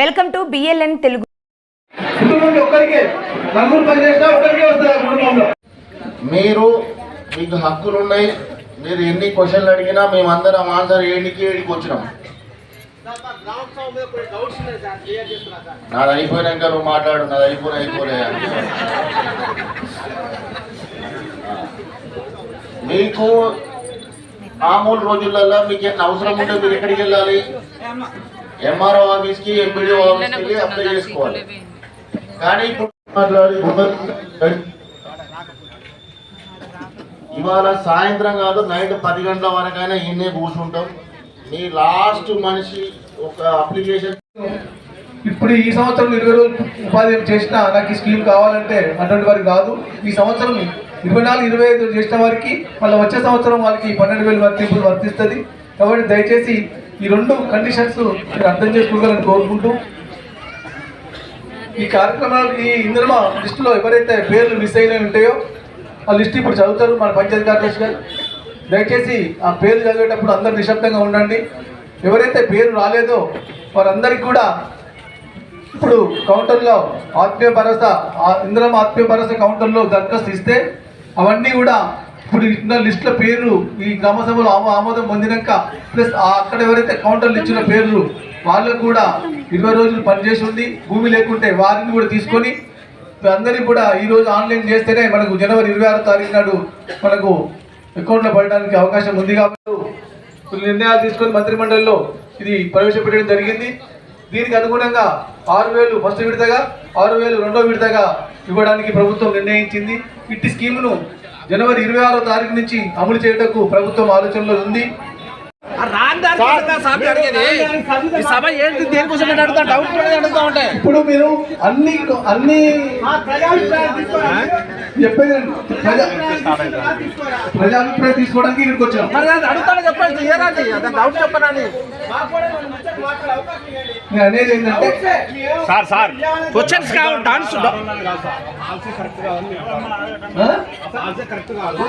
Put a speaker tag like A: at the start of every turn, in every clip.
A: Welcome to BLN Telugu.
B: మీరు మీకు హక్కులు ఉన్నాయి మీరు ఎన్ని క్వశ్చన్లు అడిగినా మేమందరం ఆన్సర్ ఏడికి ఏడికి వచ్చినాం. నాది అయిపోయినాక నువ్వు మాట్లాడు నాది అయిపోయి అయిపోలే మీకు మామూలు రోజులలో మీకు ఏమైనా అవసరం ఉంటే మీరు ఎక్కడికి వెళ్ళాలి? ఎంఆర్ఓ ఆఫీస్కి ఎంపీడీఓ ఆఫీస్కి వెళ్ళి అప్లై చేసుకోవాలి. కానీ ఇప్పుడు మాట్లాడి ఇవాళ సాయంత్రం కాదు నైట్ పది గంటల వరకైనా ఈయనే కూర్చుంటాం. మీ లాస్ట్ మనిషి ఒక అప్లికేషన్
C: ఇప్పుడు ఈ సంవత్సరం ఇరవై రోజులు ఉపాధి చేసిన నాకు ఈ స్కీమ్ కావాలంటే అటువంటి వారికి కాదు. ఈ సంవత్సరం ఇరవై నాలుగు ఇరవై ఐదు చేసిన వారికి మళ్ళీ వచ్చే సంవత్సరం వాళ్ళకి పన్నెండు వేలు వర్తింపులు వర్తిస్తుంది. కాబట్టి దయచేసి ఈ రెండు కండిషన్స్ మీరు అర్థం చేసుకోగలని కోరుకుంటూ ఈ కార్యక్రమాలు ఈ ఇందులో లిస్టులో ఎవరైతే పేర్లు మిస్ అయినవి ఉంటాయో ఆ లిస్ట్ ఇప్పుడు చదువుతారు మన పంచాయతీ కార్యదర్శి గారు. దయచేసి ఆ పేర్లు చదివేటప్పుడు అందరు నిశ్శబ్దంగా ఉండండి. ఎవరైతే పేరు రాలేదో వారందరికీ కూడా ఇప్పుడు కౌంటర్లో ఆత్మీయ భరోసా ఆ ఆత్మీయ భరోసా కౌంటర్లో దరఖాస్తు ఇస్తే అవన్నీ కూడా ఇప్పుడు ఇచ్చిన లిస్టుల పేర్లు ఈ గ్రామ సభలో ఆమో ఆమోదం పొందినాక ప్లస్ అక్కడ ఎవరైతే కౌంటర్లు ఇచ్చిన పేర్లు వాళ్ళకు కూడా ఇరవై రోజులు పనిచేసి ఉంది భూమి లేకుంటే వారిని కూడా తీసుకొని అందరికీ కూడా ఈ రోజు ఆన్లైన్ చేస్తేనే మనకు జనవరి ఇరవై ఆరో తారీఖు నాడు మనకు అకౌంట్లో పడడానికి అవకాశం ఉంది కాబట్టి కొన్ని నిర్ణయాలు తీసుకొని మంత్రిమండలిలో ఇది ప్రవేశపెట్టడం జరిగింది. దీనికి అనుగుణంగా ఆరు వేలు ఫస్ట్ విడతగా ఆరు వేలు రెండో విడతగా ఇవ్వడానికి ప్రభుత్వం నిర్ణయించింది. ఇట్టి స్కీమును జనవరి ఇరవై ఆరో తారీఖు నుంచి అమలు చేయటకు ప్రభుత్వం ఆలోచనలో ఉంది.
D: ఈ సభ ఏంటి? దేనికోసం అడుగుతా? డౌట్ పడేది అడుగుతా ఉంటే.
C: ఇప్పుడు మీరు అన్ని అన్ని చెప్పేది ప్రజా ప్రజాభిప్రాయం తీసుకోవడానికి ఇక్కడికి వచ్చాం.
D: అడుగుతాను చెప్పండి డౌట్ చెప్పనని.
C: నేను అనేది ఏంటంటే
D: సార్. సార్ క్వశ్చన్స్ కావు డాన్స్
E: కరెక్ట్ కాదు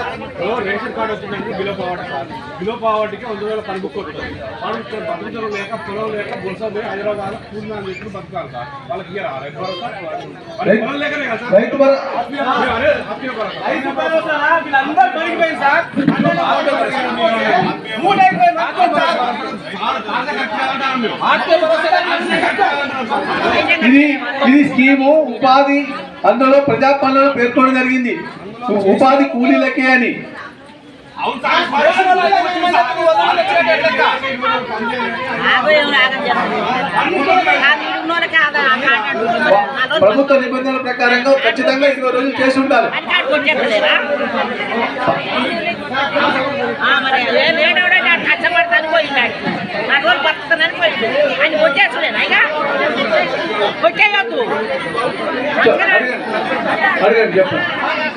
E: రేషన్ కార్డు వచ్చిందంటే బిలో పావర్టీ కాదు బిలో పావర్టీకి వంద వేల పని బుక్ ఉంటుంది వాళ్ళు ఇక్కడ బతుకులు లేక పొలం లేక పోయి హైదరాబాద్ పూర్ణ అని చెప్పి బతకాలి సార్. వాళ్ళకి ఇయ్యరా? రైతు లేకనే కదా
C: రైతు ఇది ఇది స్కీము ఉపాధి అందులో ప్రజాపాలనలో పేర్కొనడం జరిగింది. ఉపాధి కూలీలకే అని. ప్రభుత్వ నిబంధనల ప్రకారంగా ఖచ్చితంగా ఇరవై రోజులు చేసి ఉండాలి
F: కష్టపడతాను పోయింది
C: అడగండి చెప్పండి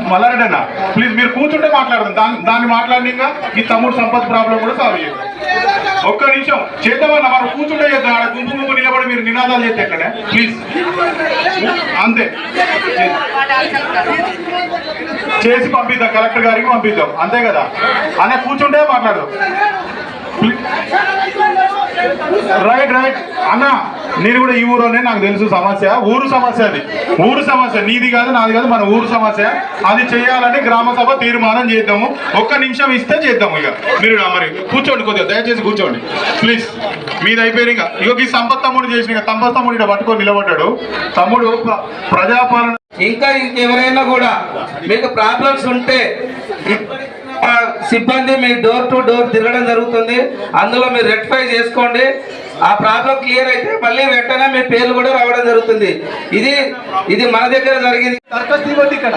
F: మేడం
E: ప్లీజ్ మీరు కూర్చుంటే మాట్లాడదాం. దాన్ని దాన్ని మాట్లాడినాక ఈ తమ్ముడు సంపత్ ప్రాబ్లం కూడా సాల్వ్ చేయండి. ఒక్క నిమిషం. చేద్దామన్న మనం కూర్చుంటే చేద్దాం. ఆడ గుంపు గుంపు నిలబడి మీరు నినాదాలు చేస్తే ఎక్కడే ప్లీజ్ అంతే. చేసి పంపిద్దాం. కలెక్టర్ గారికి పంపిద్దాం. అంతే కదా? అనే కూర్చుంటే మాట్లాడదాం రైట్ రైట్ అన్న నేను కూడా ఈ ఊరోనే నాకు తెలుసు సమస్య. ఊరు సమస్య అది. ఊరు సమస్య. నీది కాదు నాది కాదు మన ఊరు సమస్య. అది చేయాలని గ్రామ సభ తీర్మానం చేద్దాము. ఒక్క నిమిషం ఇస్తే చేద్దాము ఇక. మీరు మరి. కూర్చోండి కొద్దిగా దయచేసి కూర్చోండి. ప్లీజ్ మీది అయిపోయింది ఇక. ఇక ఈ సంపత్ తమ్ముడు చేసిన ఇక. సంపత్ తమ్ముడు ఇక్కడ పట్టుకొని నిలబడ్డాడు. తమ్ముడు ప్ర- ప్రజాపాలన
G: ఇంకా ఎవరైనా కూడా మీకు ప్రాబ్లమ్స్ ఉంటే సిబ్బంది మీ డోర్ టు డోర్ తిరగడం జరుగుతుంది. అందులో మీరు రెక్టిఫై చేసుకోండి. ఆ ప్రాబ్లం క్లియర్ అయితే మళ్ళీ వెంటనే మీ పేర్లు కూడా రావడం జరుగుతుంది. ఇది ఇది మన దగ్గర జరిగింది.
C: దరఖాస్తు ఇవ్వండి ఇక్కడ.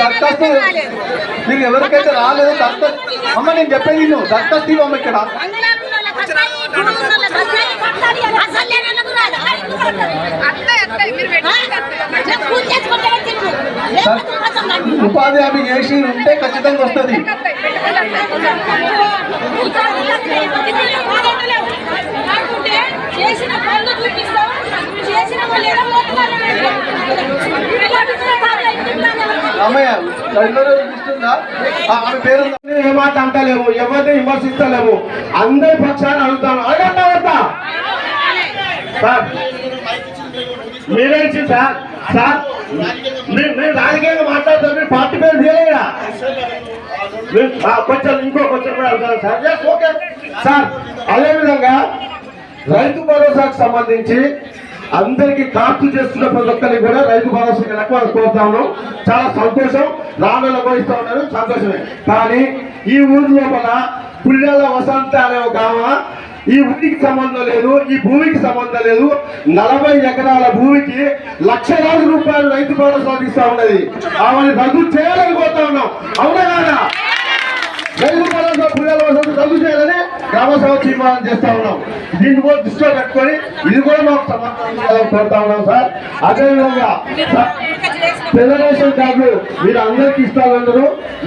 C: దరఖాస్తు మీకు ఎవరికైతే రాలేదు దరఖాస్తు అమ్మ నేను చెప్పేది నువ్వు దరఖాస్తు ఇవ్వమ్మ ఇక్కడ. ఉపాధి హామీ చేసి ఉంటే ఖచ్చితంగా వస్తుంది.
A: చేసిన పనులు చూపిస్తాం. చేసిన వాళ్ళు
C: అమ్మయ్య అందరూ ఆమె పేరు
D: ఏ మాట అంటలేము ఎవరిని విమర్శిస్తలేము అందరి పక్షాన్ని అడుగుతాను. అడగండి వద్దా సార్ మీరేంటి సార్? సార్ నేను రాజకీయంగా మాట్లాడుతారు మీరు పార్టీ పేరు తీయలేదా కొంచెం ఇంకో కొంచెం కూడా అడుగుతాను సార్? ఓకే సార్ అదేవిధంగా రైతు భరోసాకు సంబంధించి అందరికి కాపు చేస్తున్న ప్రతి ఒక్కరికి కూడా రైతు భరోసా ఎక్కువ కోరుతా ఉన్నాం. చాలా సంతోషం. రానులో పోయిస్తా ఉన్నారు. సంతోషమే. కానీ ఈ ఊరి లోపల పుల్లెల వసంత అనే ఒక ఆమె ఈ ఊరికి సంబంధం లేదు ఈ భూమికి సంబంధం లేదు. నలభై ఎకరాల భూమికి లక్షలాది రూపాయలు రైతు భరోసా ఇస్తా ఉన్నది. ఆమెను రద్దు చేయాలని కోరుతా ఉన్నాం. అవునా కాదా రైతు భరోసా పుల్లెల వసంత రద్దు చేయాలని గ్రామసభ తీర్మానం చేస్తా ఉన్నాం. దీన్ని కూడా దృష్టిలో పెట్టుకొని ఇది కూడా మాకు సమాధానం కోరుతా ఉన్నాం సార్. అదేవిధంగా తెలుగుదేశం తెల్ల కార్డులు మీరు అందరికీ ఇస్తారన్నారు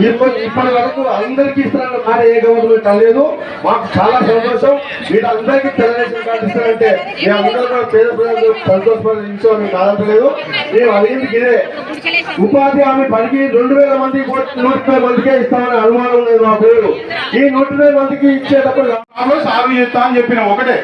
D: ఇప్పటి ఇప్పటి వరకు అందరికీ ఇస్తారన్న మాట ఏ గవర్నమెంట్ కలలేదు మాకు చాలా సంతోషం. మీరు అందరికీ తెలుగుదేశం కార్డు ఇస్తారంటే మేము అందరూ కూడా పేద ప్రజలు సంతోషపడి విషయం కాదలేదు మేము అడిగింది ఇదే. ఉపాధి హామీ పనికి రెండు వేల మంది నూట మందికే ఇస్తామని అనుమానం ఉన్నది మా పేరు. ఈ నూట వేల మందికి ఇచ్చేటప్పుడు
E: సాగు చేస్తా అని చెప్పిన ఒకటే.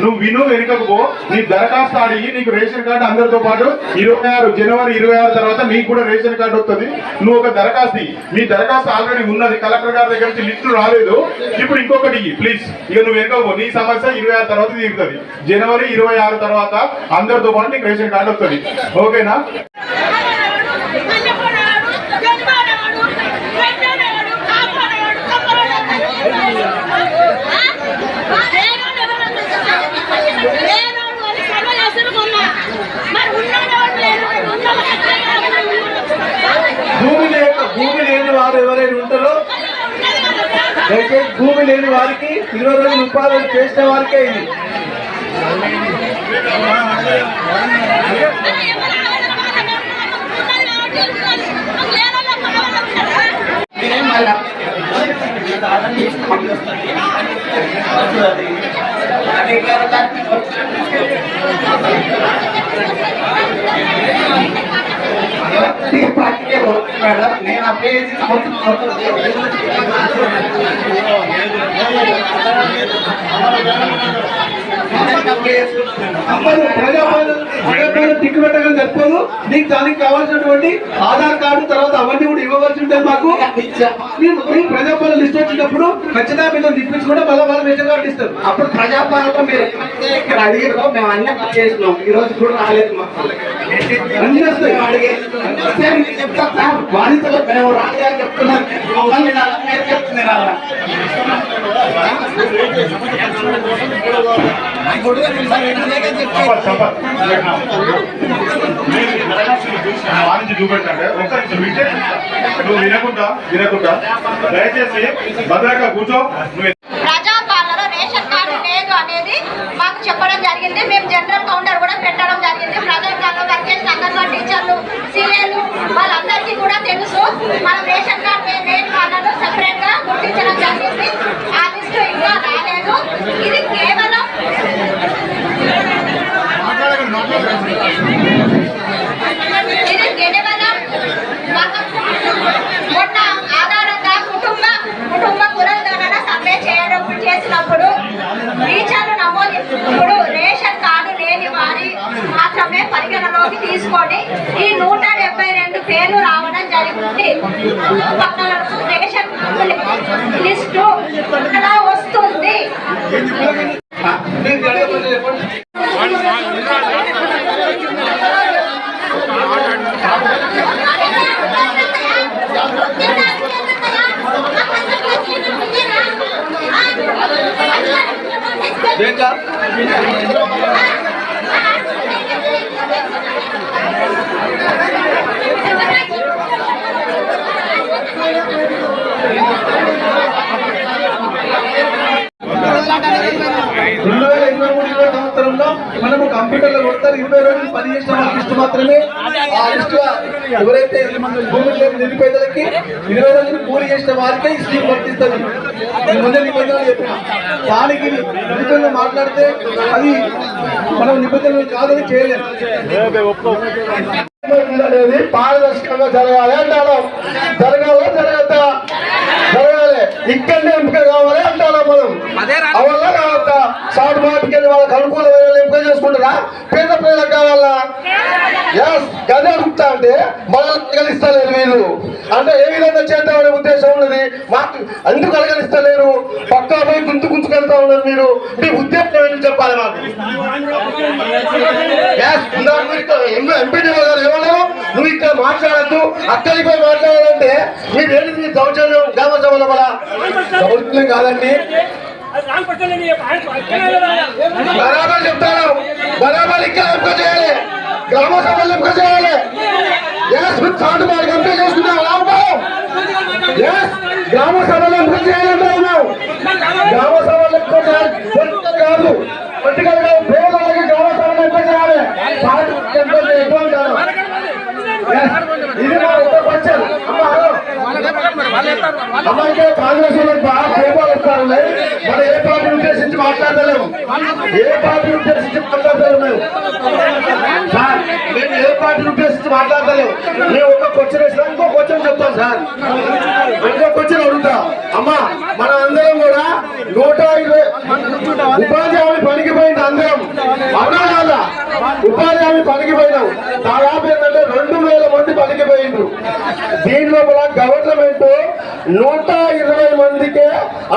E: నువ్వు విను వెనుకకు పో. నీ దరఖాస్తు అడిగి నీకు రేషన్ కార్డు అందరితో పాటు ఇరవై ఆరు జనవరి ఇరవై ఆరు తర్వాత నీకు కూడా రేషన్ కార్డు వస్తుంది. నువ్వు ఒక దరఖాస్తు నీ దరఖాస్తు ఆల్రెడీ ఉన్నది. కలెక్టర్ గారి దగ్గర నుంచి లిస్టు రాలేదు. ఇప్పుడు ఇంకొకటి ప్లీజ్. ఇక నువ్వు వెనుకకు పో. నీ సమస్య ఇరవై ఆరు తర్వాత తీరుతుంది. జనవరి ఇరవై ఆరు తర్వాత అందరితో పాటు నీకు రేషన్ కార్డు వస్తుంది. ఓకేనా
C: భూమి లేక భూమి లేని వారు ఎవరైనా ఉంటారో దయచేసి భూమి లేని వారికి ఇరవై రోజులు ఉపాధి చేసిన వారికే ఇది అమ్మలు ప్రజాపాలన ప్రజాపాలన టిక్కు పెట్టగానే సరిపోదు నీకు దానికి కావాల్సినటువంటి ఆధార్ కార్డు తర్వాత అవన్నీ కూడా ఇవ్వవలసి ఉంటుంది మాకు. ప్రజాపాలన లిస్ట్ వచ్చినప్పుడు ఖచ్చితంగా మీరు తిప్పించుకుంటే మళ్ళీ వాళ్ళ రేషన్ కార్డు ఇస్తారు.
D: అప్పుడు ప్రజాపాలన మీరు ఏమైతే ఇక్కడ అడిగిరో మేము అన్ని చేసినాం. ఈ రోజు కూడా రాలేదు మాకు.
C: అన్ని వస్తాయి.
D: చెప్తా సార్ బాధితులు మేము రాజా చెప్తున్నాం. మమ్మల్ని చెప్తున్నారు. అలా.
E: వారించి చూపెట్టండి ఒక్క నిమిషం వింటే నువ్వు వినకుండా వినకుండా దయచేసి భద్రంగా కూర్చో నువ్వు
A: ప్రజాపాలన రేషన్ కార్డు లేదు అనేది మాకు చెప్పడం జరిగింది మేము జనరల్ కౌంటర్ కూడా పెట్టడం జరిగింది ప్రజాపాలన వర్క్ చేసిన అంగన్వాడీ టీచర్లు సీఏలు వాళ్ళందరికీ కూడా తెలుసు మనం రేషన్ కార్డు మేము లేని వాళ్ళను సెపరేట్గా గుర్తించడం జరిగింది ఆ లిస్టు ఇంకా రాలేదు ఇది కేవలం ఇది కేవలం మాకు మొన్న ఆధారంగా కుటుంబ కుటుంబ పునరుద్ధరణ సర్వే చేయడం చేసినప్పుడు టీచర్లు నమోదు ఇప్పుడు రేషన్ కార్డు లేని వారి మాత్రమే పరిగణలోకి తీసుకొని ఈ నూట డెబ్బై రెండు పేర్లు రావడం జరిగింది పక్కన రేషన్ లిస్టు ఇక్కడ వస్తుంది
C: మీరు అడగకపోతే చెప్పండి దేంట్లో
A: ఆ
C: మనము కంప్యూటర్లో కొడతారు ఇరవై రోజులు పని చేసిన వాళ్ళ లిస్ట్ మాత్రమే. ఆ లిస్ట్ ఎవరైతే భూమి లేని నిరుపేదలకి ఇరవై రోజులు కూలి చేసిన వారికే ఈ స్కీమ్ వర్తిస్తుంది. ముందే నిబంధనలు చెప్పిన. దానికి విరుద్ధంగా మాట్లాడితే అది మనం నిబంధనలు కాదని చేయలేము
D: అనేది పారదర్శకంగా జరగాలి అంటాను జరగాలా? జరగద్దా? జరగాలి. ఇక్కడనే ఎంపిక కావాలి అంటాను మనం. అవల్ల కావద్దా? మార్ట్కి వెళ్ళి వాళ్ళకి అనుకూలమైన? చేసుకుంటారా పేద ప్రజలకు కావాలా? ఎస్ గదే అడుగుతా అంటే మనల్ని కలగలిస్తలేరు వీళ్ళు. అంటే ఏ విధంగా చేద్దామనే ఉద్దేశం ఉన్నది? మాకు ఎందుకు కలగలిస్తలేరు పక్కా పోయి గుంతు గుంతుకెళ్తా ఉన్నారు మీరు. మీ ఉద్దేశం ఏంటి చెప్పాలి మాకు? ఎన్నో ఎంపీడీ గారు ఏమన్నారు నువ్వు ఇక్కడ మాట్లాడద్దు. అక్కడికి పోయి మాట్లాడాలంటే మీరు ఏంటి మీ దౌర్జన్యం గ్రామ సభల వల్ల
C: దౌర్జన్యం కాదండి.
D: బరాబర్ చెప్తాను. బరాబర్ ఇక్కడ ఎంపిక చేయాలి. గ్రామ సభలు ఎంపిక చేయాలి. ఎస్ విత్ సాటు వారికి ఎంపిక చేసుకుంటాం లాభం ఎస్ గ్రామ సభలు ఎంపిక చేయాలంటే ఉన్నాం గ్రామ సభలు ఎంపిక కాదు. పొలిటికల్ కాదు పేదలకి గ్రామ సభలు ఎంపిక చేయాలి సాటు ఎంపిక చేయడం అంటారు Yes, ఇది మా ఉత్తర పక్షం అమ్మ హలో ఇంకా కాంగ్రెస్ బాగా కోపాలు వస్తారు మన ఏ పార్టీని ఉద్దేశించి మాట్లాడలేము? ఏ పార్టీని ఉద్దేశించి మాట్లాడలేము మేము? సార్ మేము ఏ పార్టీని ఉద్దేశించి మాట్లాడలేము? మేము ఒక క్వశ్చన్ వేసినా ఇంకో క్వశ్చన్ చెప్తాం సార్. ఇంకో క్వశ్చన్ అడుగుతా. అమ్మా మన అందరం కూడా నూట ఇరవై ఉపాధి హామీ పనికి పోయింది అందరం. అవునా కాదా? ఉపాధి హామీ పనికి పోయినాం దాదాపు ఏంటంటే రెండు వేల మంది పనికి పోయిండ్రు దీని లోపల గవర్నమెంట్ నూట ఇరవై మందికే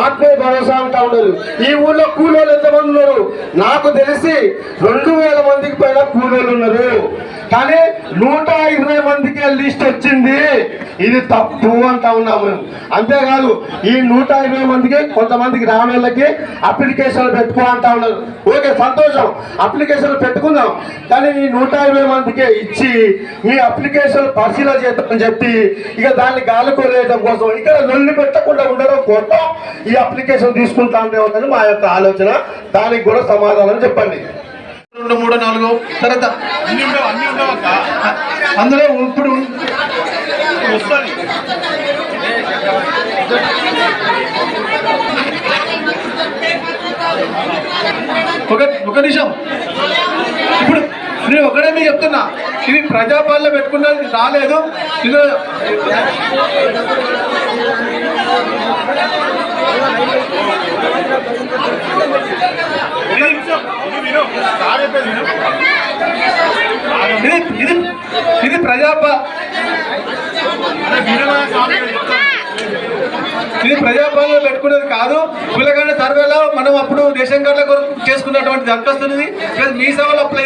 D: ఆత్మీయ భరోసా అంటా ఉన్నారు ఈ ఊళ్ళో కూలోళ్ళు ఎంతమంది ఉన్నారు? నాకు తెలిసి రెండు వేల మందికి పైన కూలోళ్ళు ఉన్నారు. కానీ నూట ఇరవై మందికే లిస్ట్ వచ్చింది. ఇది తప్పు అంటా ఉన్నాము మేము. అంతేకాదు ఈ నూట ఇరవై మందికి కొంతమందికి గ్రామీణులకి అప్లికేషన్లు పెట్టుకో అంటా ఉన్నారు. ఓకే సంతోషం. అప్లికేషన్లు పెట్టుకుందాం. కానీ ఈ నూట ఇరవై మందికే ఇచ్చి మీ అప్లికేషన్ పరిశీలన చేద్దామని చెప్పి ఇక దాన్ని గాలికొలేయడం కోసం ఇక్కడ నొల్లి పెట్టకుండా ఉండడం కోసం ఈ అప్లికేషన్ తీసుకుంటా ఉందని మా యొక్క ఆలోచన. దానికి కూడా సమాధానం చెప్పండి.
C: రెండు మూడు నాలుగు తర్వాత
E: అన్ని ఉండవు అన్ని ఉండవు
C: అందులో ఇప్పుడు
E: వస్తుంది
C: ఒక ఒక నిమిషం. ఇప్పుడు నేను ఒకటే మీకు చెప్తున్నా. ఇది ప్రజాపాలన పెట్టుకున్నది రాలేదు. ఇది
E: ఇది ఇది
C: ప్రజాప. ఇది ప్రజాపాలన పెట్టుకునేది కాదు. పిల్లగానే సర్వేలో మనం అప్పుడు రేషన్ కార్డుల కొరకు చేసుకున్నటువంటి దరఖాస్తు మీ సేవలో అప్లై